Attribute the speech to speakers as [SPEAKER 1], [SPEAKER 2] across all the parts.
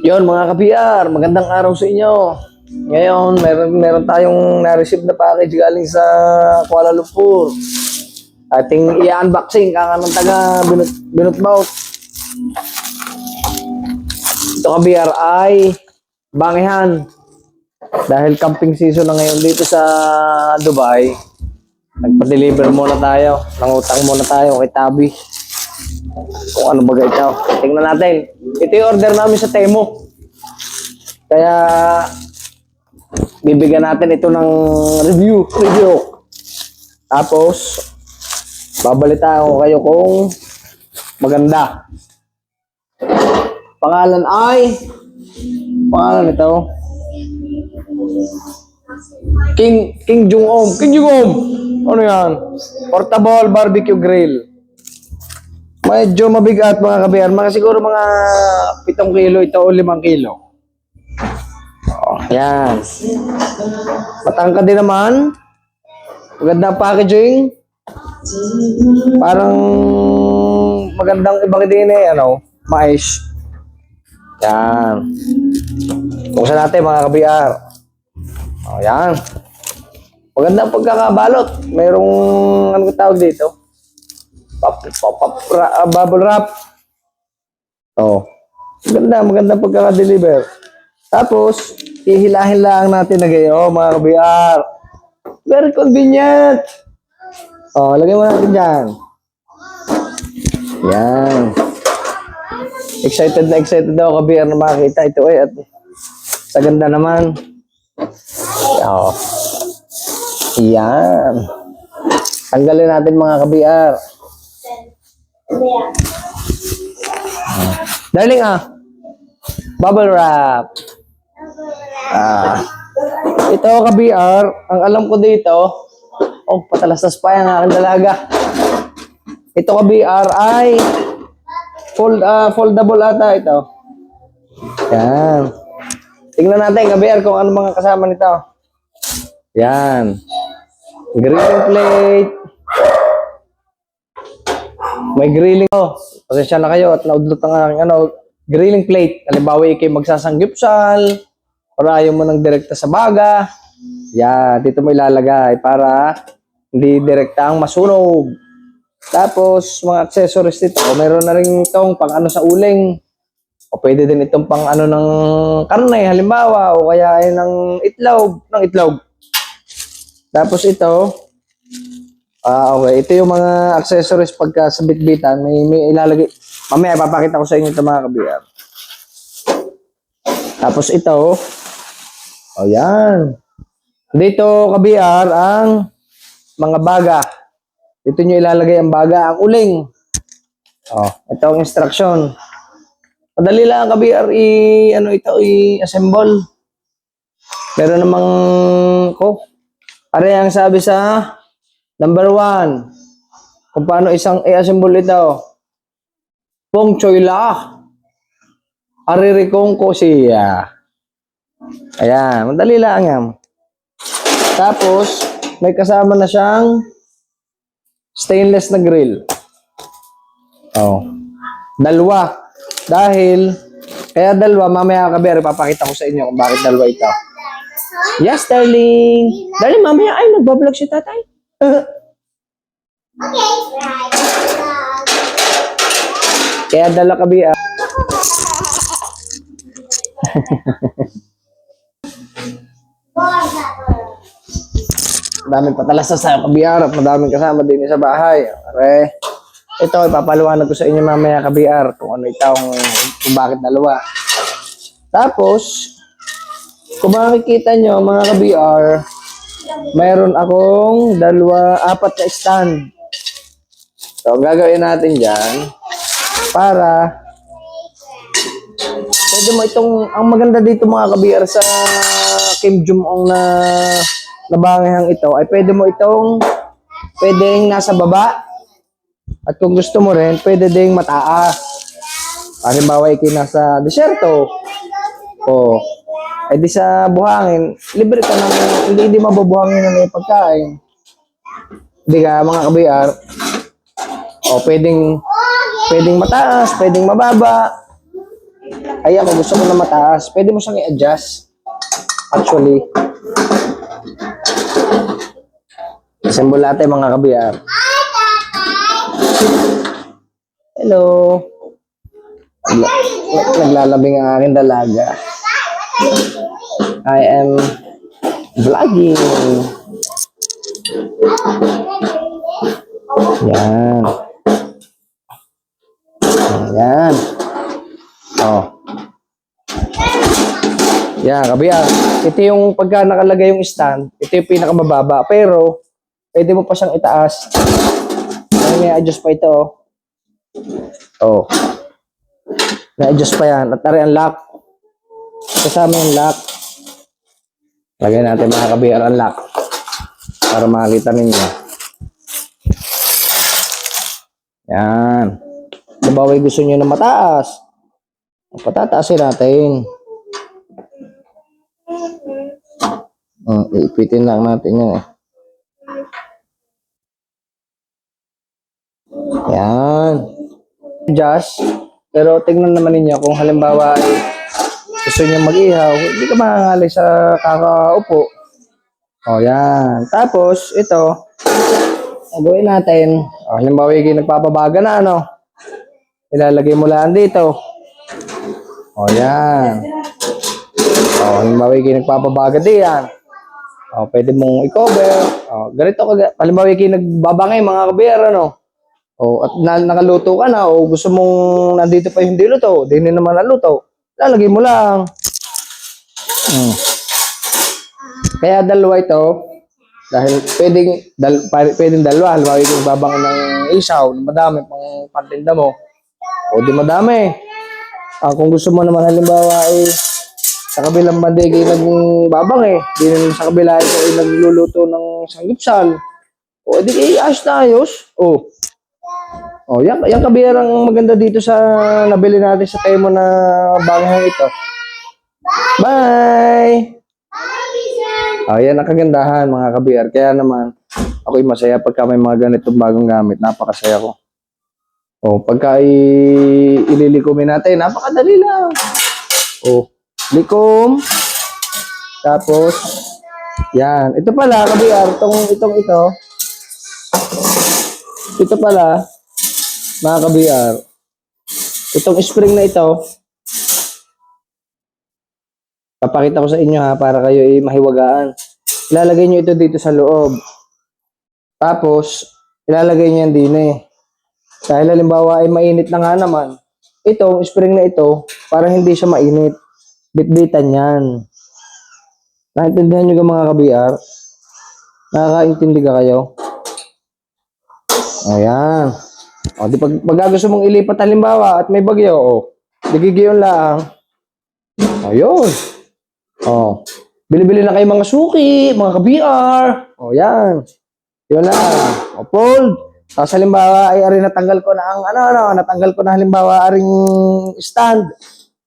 [SPEAKER 1] Yon mga ka-PR, magandang araw sa inyo. Ngayon, meron, meron tayong na-receive na package galing sa Kuala Lumpur. Ating i-unboxing, kaka taga Binut, Binutbaut. Ito ka-PR ay bangihan. Dahil camping season na ngayon dito sa Dubai, nagpa-deliver muna tayo. Nangutang muna tayo kay Tabi kung ano ba ito. Tingnan natin. Ito yung order namin sa Temo. Kaya bibigyan natin ito ng review. Review. Tapos babalita ko kayo kung maganda. Pangalan ay pangalan ito King King Jung Om. King Jung Om. Ano yan? Portable barbecue grill. Medyo mabigat mga kabiyan. Mga siguro mga 7 kilo ito o 5 kilo. Oh, yan. Matangkad din naman. Magandang packaging. Parang magandang ibang din eh, ano, mais. Yan. Buksan natin mga kabiyar. Oh, yan. Magandang pagkakabalot. Mayroong, ano tawag dito? Pop, pop, ah, bubble wrap. Oh. Maganda, maganda pagkaka-deliver. Tapos, hihilahin lang natin na gayo, mga kabiyar. Very convenient. Oh, lagay mo natin dyan. Yan. Excited na excited daw kabiyar na makakita ito eh. At sa ganda naman. Oh. Yan. Tanggalin natin mga kabiyar. Darling ah. Bubble wrap. Ah. Ito ka-BR, ang alam ko dito, oh, patalastas pa yan aking dalaga. Ito ka-BR ay fold, ah, foldable ata ito. Yan. Tingnan natin ka-BR kung ano mga kasama nito. Yan. Grilling plate. May grilling oh. Pasensya na kayo at naudlot ang aking ano, grilling plate. Halimbawa, ikay magsasanggipsal, or ayaw mo nang direkta sa baga. Yan, dito mo ilalagay para hindi direkta ang masunog. Tapos, mga accessories dito, meron na rin itong pang ano sa uling. O pwede din itong pang ano ng karne, halimbawa, o kaya ay ng itlog, ng itlog. Tapos ito, Ah, okay. Ito yung mga accessories pagka sa bitbitan. May, may ilalagay. Mamaya, papakita ko sa inyo ito mga kabiyar. Tapos ito. Oh, yan. Dito, kabiyar, ang mga baga. Dito nyo ilalagay ang baga. Ang uling. Oh, ito ang instruction. Madali lang kabiyar i ano ito i-assemble. Pero namang ko. Are ang sabi sa Number one, kung paano isang i-assemble ito. Pong choy la. Aririkong ko siya. Ayan, madali lang yan. Tapos, may kasama na siyang stainless na grill. Oh. Dalawa. Dahil, kaya dalawa, mamaya kaber, papakita ko sa inyo kung bakit dalawa ito. Yes, darling. Darling, mamaya ay nagbablog si tatay. Kaya dala ka biya. Daming patalas sa kabiyar at madaming kasama din sa bahay. Are, ito, ipapaliwanag ko sa inyo mamaya kabiyar kung ano itong, kung bakit dalawa. Tapos, kung makikita nyo mga kabiyar, mayroon akong dalawa, apat na stand. So, gagawin natin dyan, para pwede mo itong, ang maganda dito mga kabiyar sa Kim Jong-un na nabangihang ito, ay pwede mo itong, pwedeng nasa baba, at kung gusto mo rin, pwede ding mataas. Halimbawa, ikay nasa desierto, o, ay di sa buhangin, libre ka ng, hindi, hindi mabubuhangin na may pagkain. Hindi ka, mga kabiyar, o pwedeng, pwedeng mataas, pwedeng mababa. Ay ako gusto ko na mataas. Pwede mo siyang i-adjust. Actually. Natin mga kabiyar. Hello. Nagla- nag- Naglalabing ang aking dalaga. I am vlogging. Yan. Yan. Oh. Yan, kabiyar. Ito yung pagka nakalagay yung stand, ito yung pinakamababa. Pero, pwede mo pa siyang itaas. Ay, may adjust pa ito. Oh. May adjust pa yan. At tari ang lock. Kasama yung lock. Lagyan natin mga kabiyar ang lock. Para makita ninyo. Yan. Halimbawa gusto nyo na mataas. Patataasin natin. Hmm, iipitin lang natin yan eh. Yan. Just, pero tingnan naman ninyo kung halimbawa ay gusto niya mag-ihaw, hindi ka mangangalay sa kakaupo. O yan. Tapos, ito, gagawin natin. O, halimbawa yung nagpapabaga na, ano, ilalagay mo lang dito. O yan. O, halimbawa yung nagpapabaga di yan. O, pwede mong i-cover. O, ganito ka, halimbawa yung nagbabangay mga kabiyar, ano. O, at na, nakaluto ka na, o gusto mong nandito pa yung hindi luto, di na naman naluto, lalagay mo lang. Hmm. Kaya dalawa ito, dahil pwedeng, dal, pwedeng dalawa, halimbawa yung babang ng isaw, madami pang pantinda mo, o di madami. Ah, kung gusto mo naman halimbawa ay sa kabilang banda kayo nagbabang eh, di naman sa kabila ay nagluluto ng sanggipsal. O di kayo ayos na ayos. O, Oh, yan, yan kabiyarang maganda dito sa nabili natin sa Temo na bangahang ito. Bye! Oh, yan ang kagandahan mga kabiyar. Kaya naman, ako'y masaya pagka may mga ganitong bagong gamit. Napakasaya ko. Oh, pagka i- ililikomin natin, napakadali lang. Oh, likom. Tapos, yan. Ito pala, kabiyar, itong, itong ito. Ito pala, mga ka-BR, itong spring na ito, papakita ko sa inyo ha, para kayo ay mahiwagaan. Ilalagay nyo ito dito sa loob. Tapos, ilalagay nyo yan din eh. Dahil halimbawa ay mainit na nga naman, itong spring na ito, para hindi siya mainit. Bitbitan yan. Naintindihan nyo ka mga ka-BR? Nakakaintindi ka kayo? Ayan. O, di pag, pag gusto mong ilipat halimbawa at may bagyo, o, digigiyon lang. Ayun. O, bili-bili na kayo mga suki, mga ka-BR. O, yan. Yun lang. O, fold. Tapos halimbawa ay ari natanggal ko na ang ano ano, natanggal ko na halimbawa aring stand.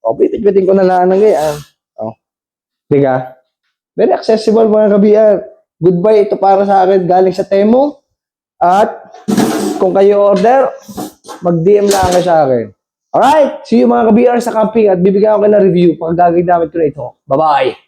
[SPEAKER 1] O, pipit-pitin ko na lang ng ganyan. O. Diga? Very accessible mga ka-BR. Goodbye ito para sa akin galing sa Temo. At kung kayo order, mag-DM lang kayo sa akin. Alright, see you mga ka-BR sa camping at bibigyan ko kayo ng review pag gagawin namin ito. Bye-bye!